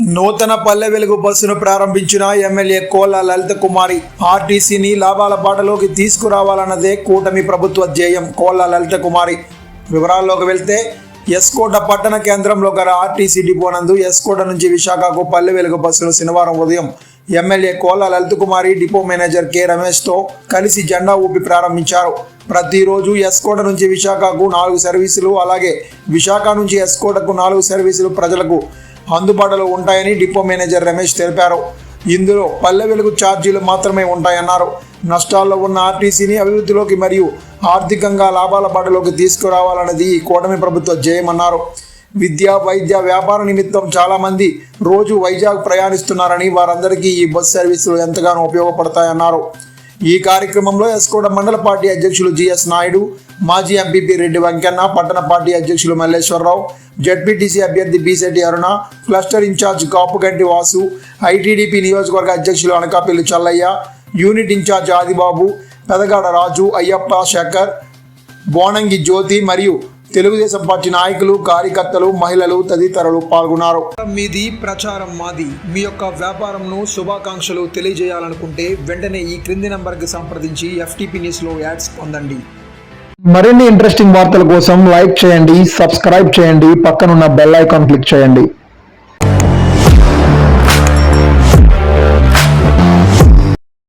నూతన పల్లె వెలుగు బస్సును ప్రారంభించిన ఎమ్మెల్యే కోల లలిత కుమారి ఆర్టీసీని లాభాల బాటలోకి తీసుకురావాలన్నదే కూటమి ప్రభుత్వ ధ్యేయం. కోల లలిత కుమారి వివరాల్లోకి వెళ్తే ఎస్కోట పట్టణ కేంద్రంలో గల ఆర్టీసీ డిపో నందు ఎస్కోట నుంచి విశాఖకు పల్లె వెలుగు బస్సును శనివారం ఉదయం MLA Kola Lalitha Kumari depot manager K. రమేష్తో కలిసి జెండా ఊపి ప్రారంభించారు. ప్రతిరోజు ఎస్కోట నుంచి విశాఖకు నాలుగు సర్వీసులు అలాగే విశాఖ నుంచి ఎస్కోటకు నాలుగు సర్వీసులు ప్రజలకు అందుబాటులో ఉంటాయని డిపో మేనేజర్ రమేష్ తెలిపారు. ఇందులో పల్లె వెలుగు ఛార్జీలు మాత్రమే ఉంటాయన్నారు. నష్టాల్లో ఉన్న ఆర్టీసీని అభివృద్ధిలోకి మరియు ఆర్థికంగా లాభాల బాటలోకి తీసుకురావాలన్నది ఈ కూటమి ప్రభుత్వ జయమన్నారు. విద్య వైద్య వ్యాపార నిమిత్తం చాలామంది రోజు వైజాగ్ ప్రయాణిస్తున్నారని వారందరికీ ఈ బస్ సర్వీసులు ఎంతగానో ఉపయోగపడతాయన్నారు. ఈ కార్యక్రమంలో ఎస్కోట మండల పార్టీ అధ్యక్షులు జిఎస్ నాయుడు మాజీ ఎంపీపీ రెడ్డి వెంకన్న పట్టణ పార్టీ అధ్యక్షులు మల్లేశ్వరరావు జడ్పీటీసీ అభ్యర్థి Beesetti Aruna cluster incharge Kapuganti Vasu ITDP నియోజకవర్గ అధ్యక్షులు అనకాపల్లి చల్లయ్య యూనిట్ ఇన్ఛార్జ్ ఆదిబాబు పెదగాడ రాజు అయ్యప్ప శేఖర్ బోనంగి జ్యోతి మరియు తెలుగుదేశం పార్టీ నాయకులు కార్యకర్తలు మహిళలు తదితరులు పాల్గొన్నారు. మీది ప్రచారం మాది. మీ యొక్క వ్యాపారంను శుభాకాంక్షలు తెలియజేయాలనుకుంటే వెంటనే ఈ క్రింది నంబర్కి సంప్రదించి ఎఫ్టీపీ న్యూస్లో యాడ్స్ పొందండి. మరిన్ని ఇంట్రెస్టింగ్ వార్తల కోసం లైక్ చేయండి సబ్స్క్రైబ్ చేయండి పక్కనున్న బెల్ ఐకాన్ క్లిక్ చేయండి.